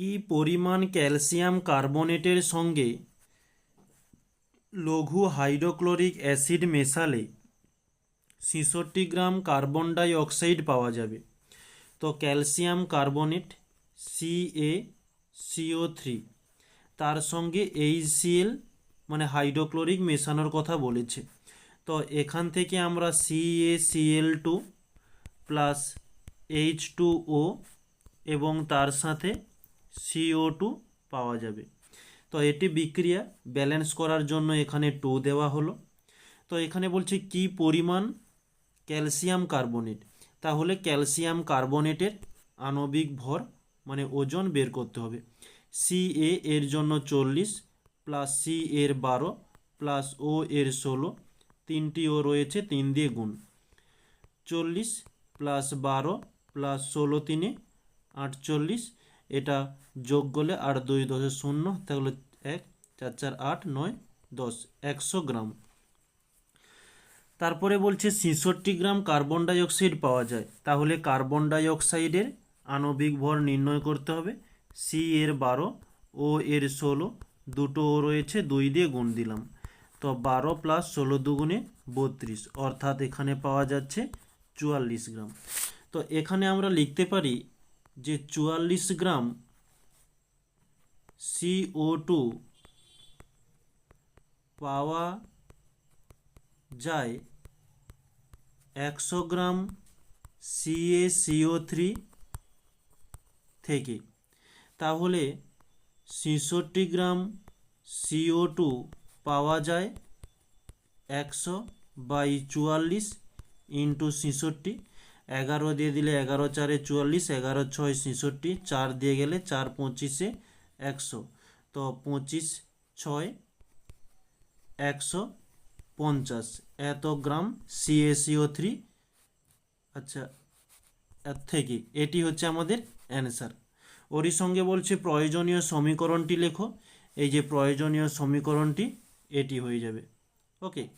কি পরিমাণ ক্যালসিয়াম কার্বনেটের সঙ্গে লঘু হাইড্রোক্লোরিক অ্যাসিড মেশালে ছেষট্টি গ্রাম কার্বন ডাই অক্সাইড পাওয়া যাবে? তো calcium carbonate CA CO three তার সঙ্গে এইচসিএল মানে হাইড্রোক্লোরিক মেশানোর কথা বলেছে। তো এখান থেকে আমরা CACL two plus H two O এবং তার সাথে সিও টু পাওয়া যাবে। তো এটি বিক্রিয়া ব্যালেন্স করার জন্য এখানে টু দেওয়া হলো। তো এখানে বলছে কি পরিমাণ ক্যালসিয়াম কার্বনেট তাহলে ক্যালসিয়াম কার্বনেটের আণবিক ভর মানে ওজন বের করতে হবে। সি এ এর জন্য চল্লিশ প্লাস সি এর বারো প্লাস ও এর ষোলো, তিনটি ও রয়েছে, তিন দিয়ে গুণ। চল্লিশ প্লাস বারো প্লাস ষোলো, তিনে আটচল্লিশ এটা যোগ করলে আট দুই দশে শূন্য, তাহলে এক, চার চার, আট, নয়, দশ, একশো গ্রাম। তারপরে বলছে ছেষট্টি গ্রাম কার্বন ডাই অক্সাইড পাওয়া যায়। তাহলে কার্বন ডাইঅক্সাইডের আণবিক ভর নির্ণয় করতে হবে। সি এর বারো ও এর ষোলো, দুটো ও রয়েছে, দুই দিয়ে গুণ দিলাম। তো বারো প্লাস ষোলো দুগুণে বত্রিশ, অর্থাৎ এখানে পাওয়া যাচ্ছে চুয়াল্লিশ গ্রাম। তো এখানে আমরা লিখতে পারি যে চুয়াল্লিশ গ্রাম সিও টু পাওয়া যায় একশো গ্রাম সিএসিও থ্রি থেকে। তাহলে ছেষট্টি গ্রাম সিও টু পাওয়া যায় একশো বাই চুয়াল্লিশ ইন্টু ছেষট্টি। এগারো দিয়ে দিলে এগারো চারে চুয়াল্লিশ, এগারো ছয় ছেষট্টি, চার দিয়ে গেলে চার পঁচিশে একশো। তো পঁচিশ ছয় একশো পঞ্চাশ। এত গ্রাম সিএসিও থ্রি আচ্ছা এর থেকে এটি হচ্ছে আমাদের অ্যান্সার। ওরই সঙ্গে বলছে প্রয়োজনীয় সমীকরণটি লেখো। এই যে প্রয়োজনীয় সমীকরণটি, এটি হয়ে যাবে। ওকে।